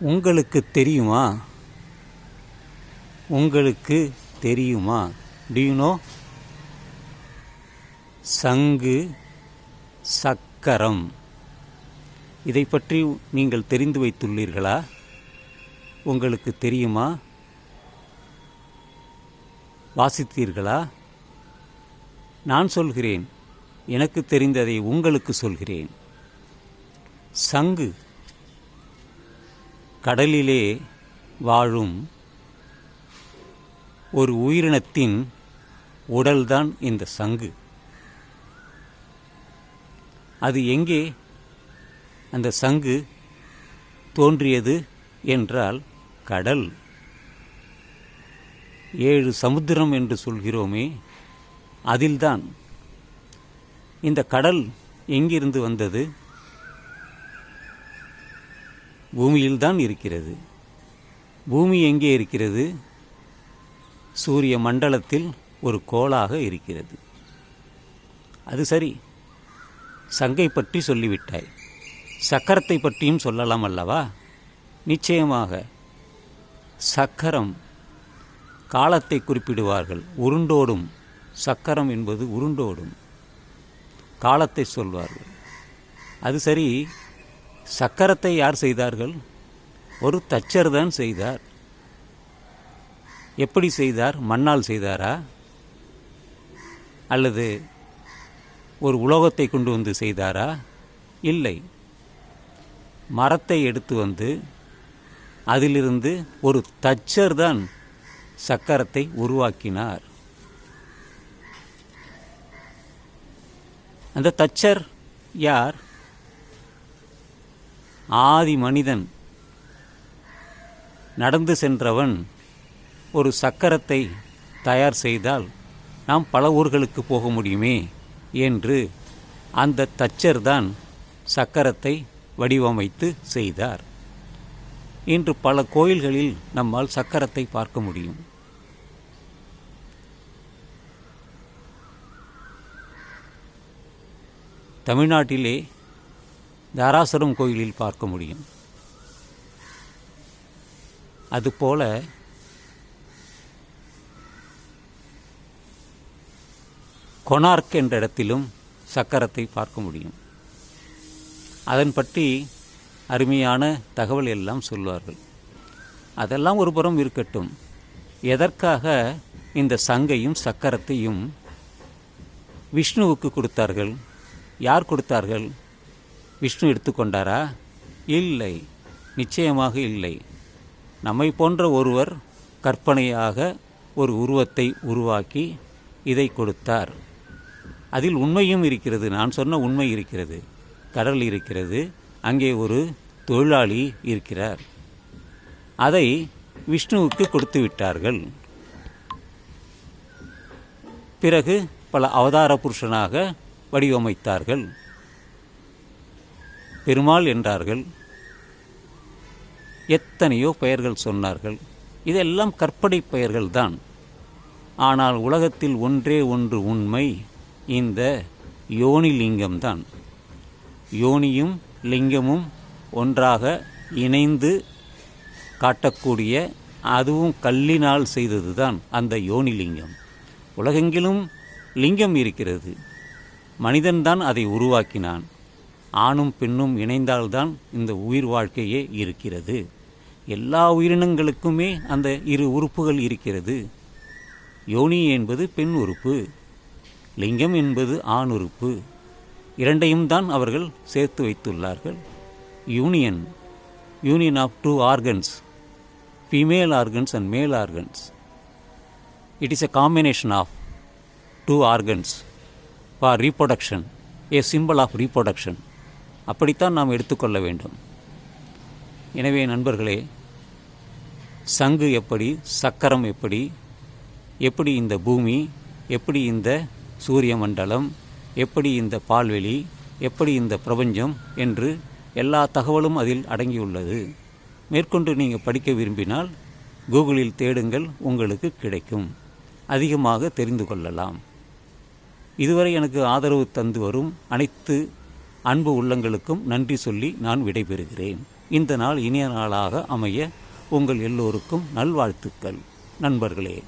உங்களுக்கு தெரியுமா? உங்களுக்கு தெரியுமா? டியூனோ சங்கு சக்கரம். இதை பற்றி நீங்கள் தெரிந்து வைத்துள்ளீர்களா? உங்களுக்கு தெரியுமா? வாசித்தீர்களா? நான் சொல்கிறேன். எனக்கு தெரிந்ததை உங்களுக்கு சொல்கிறேன். சங்கு கடலிலே வாழும் ஒரு உயிரினத்தின் உடல்தான் இந்த சங்கு. அது எங்கே அந்த சங்கு தோன்றியது என்றால் கடல். ஏழு சமுத்திரம் என்று சொல்கிறோமே அதில்தான். இந்த கடல் எங்கிருந்து வந்தது? பூமியில்தான் இருக்கிறது. பூமி எங்கே இருக்கிறது? சூரிய மண்டலத்தில் ஒரு கோளாக இருக்கிறது. அது சரி. சங்கை பற்றி சொல்லிவிட்டாய். சக்கரத்தை பற்றியும் சொல்லலாம் அல்லவா? நிச்சயமாக. சக்கரம். காலத்தை குறிப்பிடுவார்கள். உருண்டோடும். சக்கரம் என்பது உருண்டோடும். காலத்தை சொல்வார்கள். அது சரி. சக்கரத்தை யார் செய்தார்கள்? ஒரு தச்சர் தான் செய்தார். எப்படி செய்தார்? மண்ணால் செய்தாரா? அல்லது ஒரு உலோகத்தை கொண்டு வந்து செய்தாரா? இல்லை. மரத்தை எடுத்து வந்து அதிலிருந்து ஒரு தச்சர் தான் சக்கரத்தை உருவாக்கினார். அந்த தச்சர் யார்? ஆதி மனிதன். நடந்து சென்றவன் ஒரு சக்கரத்தை தயார் செய்தால் நாம் பல ஊர்களுக்கு போக முடியுமே என்று அந்த தச்சர் தான் சக்கரத்தை வடிவமைத்து செய்தார். இன்று பல கோயில்களில் நம்மால் சக்கரத்தை பார்க்க முடியும். தமிழ்நாட்டிலே தாராசுரம் கோயிலில் பார்க்க முடியும். அதுபோல கொனார்க் என்ற இடத்திலும் சக்கரத்தை பார்க்க முடியும். அதன் பற்றி அருமையான தகவல் எல்லாம் சொல்வார்கள். அதெல்லாம் ஒரு புறம் இருக்கட்டும். எதற்காக இந்த சங்கையும் சக்கரத்தையும் விஷ்ணுவுக்கு கொடுத்தார்கள்? யார் கொடுத்தார்கள்? விஷ்ணு எடுத்துக்கொண்டாரா? இல்லை. நிச்சயமாக இல்லை. நம்மை போன்ற ஒருவர் கற்பனையாக ஒரு உருவத்தை உருவாக்கி இதை கொடுத்தார். அதில் உண்மையும் இருக்கிறது. நான் சொன்ன உண்மை இருக்கிறது. கடல் இருக்கிறது. அங்கே ஒரு தொழிலாளி இருக்கிறார். அதை விஷ்ணுவுக்கு கொடுத்து விட்டார்கள். பிறகு பல அவதார புருஷனாக வடிவமைத்தார்கள். பெருமாள் என்றார்கள். எத்தனையோ பெயர்கள் சொன்னார்கள். இதெல்லாம் கற்பனை பெயர்கள் தான். ஆனால் உலகத்தில் ஒன்றே ஒன்று உண்மை இந்த யோனி லிங்கம்தான் யோனியும் லிங்கமும் ஒன்றாக இணைந்து காட்டக்கூடிய அதுவும் கல்லினால் செய்தது தான் அந்த யோனி லிங்கம் உலகெங்கிலும் லிங்கம் இருக்கிறது. மனிதன்தான் அதை உருவாக்கினான். ஆணும் பெண்ணும் இணைந்தால்தான் இந்த உயிர் வாழ்க்கையே இருக்கிறது. எல்லா உயிரினங்களுக்குமே அந்த இரு உறுப்புகள் இருக்கிறது. யோனி என்பது பெண் உறுப்பு லிங்கம் என்பது ஆண் உறுப்பு. இரண்டையும் தான் அவர்கள் சேர்த்து வைத்துள்ளார்கள். Union union of two organs female organs and male organs. It is a combination of two organs for reproduction a simple of reproduction அப்படித்தான் நாம் எடுத்துக்கொள்ள வேண்டும். எனவே நண்பர்களே சங்கு எப்படி சக்கரம் எப்படி எப்படி இந்த பூமி எப்படி இந்த சூரிய மண்டலம் எப்படி இந்த பால்வெளி எப்படி இந்த பிரபஞ்சம் என்று எல்லா தகவலும் அதில் அடங்கியுள்ளது. மேற்கொண்டு நீங்கள் படிக்க விரும்பினால் கூகுளில் தேடுங்கள் உங்களுக்கு கிடைக்கும். அதிகமாக தெரிந்து கொள்ளலாம். இதுவரை எனக்கு ஆதரவு தந்து வரும் அனைத்து அன்பு உள்ளங்களுக்கும் நன்றி சொல்லி நான் விடைபெறுகிறேன். இந்த நாள் இனிய நாளாக அமைய உங்கள் எல்லோருக்கும் நல்வாழ்த்துக்கள். நண்பர்களே.